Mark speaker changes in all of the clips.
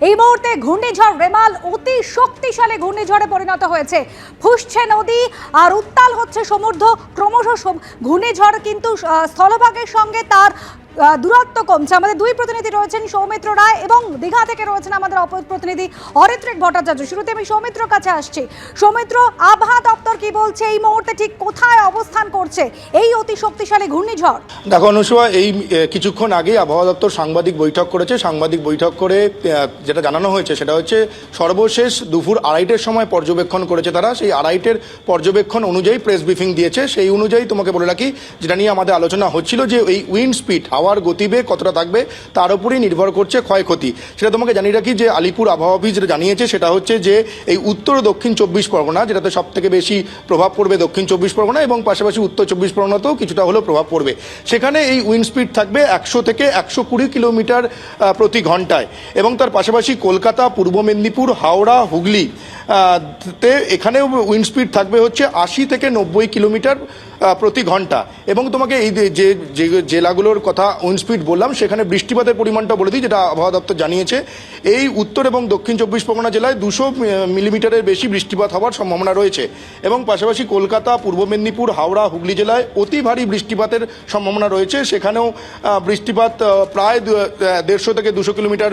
Speaker 1: এই মুহূর্তে ঘূর্ণিঝড় রেমাল অতি শক্তিশালী ঘূর্ণিঝড়ে পরিণত হয়েছে। ফুসছে নদী আর উত্তাল হচ্ছে সমুদ্র। ক্রমশ ঘূর্ণিঝড় কিন্তু স্থলভাগের সঙ্গে তার দূরত্ব কমছে। আমাদের দুই প্রতিনিধি রয়েছেন সৌমিত্র রায় এবং দীঘা থেকে রয়েছেন আমাদের অপর প্রতিনিধি অরিত্রিক ভট্টাচার্য। শুরুতে আমি সৌমিত্রর কাছে আসছি। সৌমিত্র আবহাওয়া দপ্তর কি বলছে? এই মুহূর্তে ঠিক কোথায় অবস্থান করছে এই অতি শক্তিশালী ঘূর্ণিঝড়?
Speaker 2: দেখো, অনুসুয়া, এই কিছুক্ষণ আগে আবহাওয়া দপ্তর সাংবাদিক বৈঠক করেছে। সাংবাদিক বৈঠক করে যেটা জানানো হয়েছে সেটা হচ্ছে সর্বশেষ দুপুর আড়াইটের সময় পর্যবেক্ষণ করেছে তারা। সেই আড়াইটের পর্যবেক্ষণ অনুযায়ী প্রেস ব্রিফিং দিয়েছে। সেই অনুযায়ী তোমাকে বলে রাখি, যেটা নিয়ে আমাদের আলোচনা হচ্ছিল যে এই উইন্ড স্পিড হাওয়ার গতিবেগ কতটা থাকবে তার উপরেই নির্ভর করছে ক্ষয়ক্ষতি। সেটা তোমাকে জানিয়ে রাখি যে আলিপুর আবহাওয়া অফিস যেটা জানিয়েছে সেটা হচ্ছে যে এই উত্তর ও দক্ষিণ চব্বিশ পরগনা, যেটাতে সব থেকে বেশি প্রভাব পড়বে দক্ষিণ চব্বিশ পরগনা এবং পাশাপাশি উত্তর চব্বিশ পরগনাতেও কিছুটা হলেও প্রভাব পড়বে। সেখানে এই উইন্ড স্পিড থাকবে একশো থেকে একশো কুড়ি কিলোমিটার প্রতি ঘন্টায়। এবং তার পাশাপাশি কলকাতা, পূর্ব মেদিনীপুর, হাওড়া, হুগলি তে এখানেও উইন্ড স্পিড থাকবে হচ্ছে আশি থেকে নব্বই কিলোমিটার প্রতি ঘণ্টা। এবং তোমাকে এই যে- জেলাগুলোর কথা উইন্ড স্পিড বললাম, সেখানে বৃষ্টিপাতের পরিমাণটা বলে দিই, যেটা আবহাওয়া দপ্তর জানিয়েছে। এই উত্তর এবং দক্ষিণ চব্বিশ পরগনা জেলায় দুশো মিলিমিটারের বেশি বৃষ্টিপাত হওয়ার সম্ভাবনা রয়েছে। এবং পাশাপাশি কলকাতা, পূর্ব মেদিনীপুর, হাওড়া, হুগলি জেলায় অতি ভারী বৃষ্টিপাতের সম্ভাবনা রয়েছে। সেখানেও বৃষ্টিপাত প্রায় দেড়শো থেকে দুশো কিলোমিটার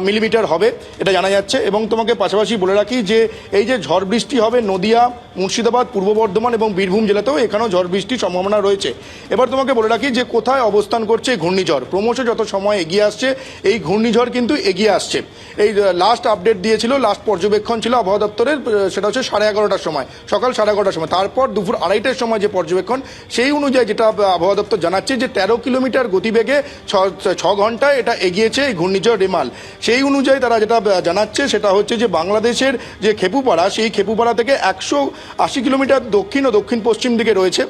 Speaker 2: মিলিমিটার হবে, এটা জানা যাচ্ছে। এবং তোমাকে পাশাপাশি বলে রাখি যে, এই যে ঝড় বৃষ্টি হবে নদিয়া, মুর্শিদাবাদ, পূর্ব বর্ধমান এবং বীরভূম জেলাতেও এখানেও ঝড় বৃষ্টির সম্ভাবনা রয়েছে। এবার তোমাকে বলে রাখি যে কোথায় অবস্থান করছে ঘূর্ণিঝড়। ক্রমশ যত সময় এগিয়ে আসছে, এই ঘূর্ণিঝড় কিন্তু এগিয়ে আসছে। এই লাস্ট আপডেট দিয়েছিল লাস্ট পর্যবেক্ষণ ছিল আবহাওয়া দপ্তরের সেটা হচ্ছে সাড়ে এগারোটার সময়, সকাল সাড়ে এগারোটার সময়। তারপর দুপুর আড়াইটার সময় যে পর্যবেক্ষণ, সেই অনুযায়ী যেটা আবহাওয়া দপ্তর জানাচ্ছে যে তেরো কিলোমিটার গতিবেগে ছ ঘন্টায় এটা এগিয়েছে এই ঘূর্ণিঝড় রেমাল। সেই অনুযায়ী তারা যেটা জানাচ্ছে সেটা হচ্ছে যে বাংলাদেশের যে খেপুপাড়া, সেই খেপুপাড়া থেকে একশো আশি কিলোমিটার দক্ষিণ ও দক্ষিণ পশ্চিম দিকে রয়েছে।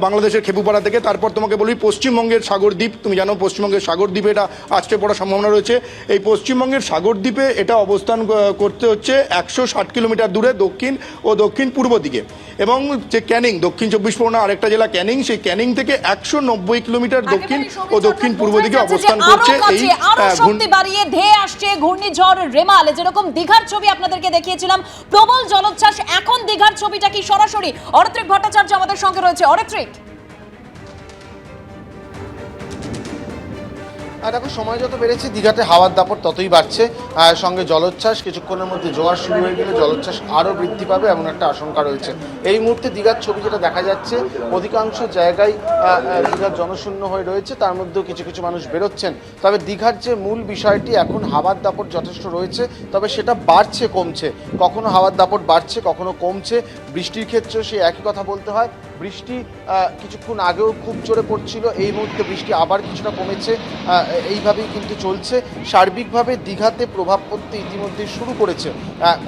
Speaker 2: বাংলাদেশের খেপুপাড়া থেকে। তারপর তোমাকে বলি পশ্চিমবঙ্গের সাগরদ্বীপ। তুমি জানো পশ্চিমবঙ্গের সাগরদ্বীপে এটা আজকে পড়ার সম্ভাবনা রয়েছে। এই পশ্চিমবঙ্গের সাগরদ্বীপে এটা অবস্থান করতে হচ্ছে একশো ষাট কিলোমিটার দূরে দক্ষিণ ও দক্ষিণ পূর্ব দিকে। এবং যে ক্যানিং দক্ষিণ চব্বিশ পরগনা আরেকটা জেলা ক্যানিং সেই ক্যানিং থেকে একশো নব্বই কিলোমিটার দক্ষিণ ও দক্ষিণ পূর্ব দিকে অবস্থান করছে এই ঘূর্ণি-
Speaker 3: শক্তি বাড়িয়ে ধেয়ে আসছে ঘূর্ণিঝড় রেমাল। যেরকম দীঘার ছবি আপনাদেরকে দেখিয়েছিলাম প্রবল জলোচ্ছ্বাস। এখন দীঘার ছবিটা কি সরাসরি? অরিত্রিক ভট্টাচার্য আমাদের সঙ্গে রয়েছে। অরিত্রিক
Speaker 4: আর দেখো, সময় যত বেড়েছে, দীঘাতে হাওয়ার দাপট ততই বাড়ছে। সঙ্গে জলোচ্ছ্বাস, কিছুক্ষণের মধ্যে জোয়ার শুরু হয়ে গেলে জলোচ্ছ্বাস আরও বৃদ্ধি পাবে এমন একটা আশঙ্কা রয়েছে। এই মুহূর্তে দীঘার ছবি যেটা দেখা যাচ্ছে, অধিকাংশ জায়গায় দীঘার জনশূন্য হয়ে রয়েছে, তার মধ্যেও কিছু কিছু মানুষ বেরোচ্ছেন। তবে দীঘার যে মূল বিষয়টি, এখন হাওয়ার দাপট যথেষ্ট রয়েছে, তবে সেটা বাড়ছে, কমছে। কখনো হাওয়ার দাপট বাড়ছে, কখনো কমছে। বৃষ্টির ক্ষেত্রেও সেই একই কথা বলতে হয়। বৃষ্টি কিছুক্ষণ আগেও খুব জোরে পড়ছিল, এই মুহূর্তে বৃষ্টি আবার কিছুটা কমেছে এইভাবেই কিন্তু চলছে। সার্বিকভাবে দীঘাতে প্রভাব পড়তে ইতিমধ্যে শুরু করেছে।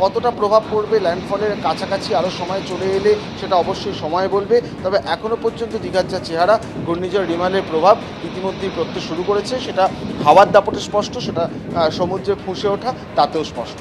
Speaker 4: কতটা প্রভাব পড়বে ল্যান্ডফলের কাছাকাছি আরও সময় চলে এলে সেটা অবশ্যই সময় বলবে, তবে এখনও পর্যন্ত দীঘার যা চেহারা, ঘূর্ণিঝড় রিমালের প্রভাব ইতিমধ্যেই পড়তে শুরু করেছে, সেটা হাওয়ার দাপটে স্পষ্ট, সেটা সমুদ্রে ফুঁসে ওঠা, তাতেও স্পষ্ট।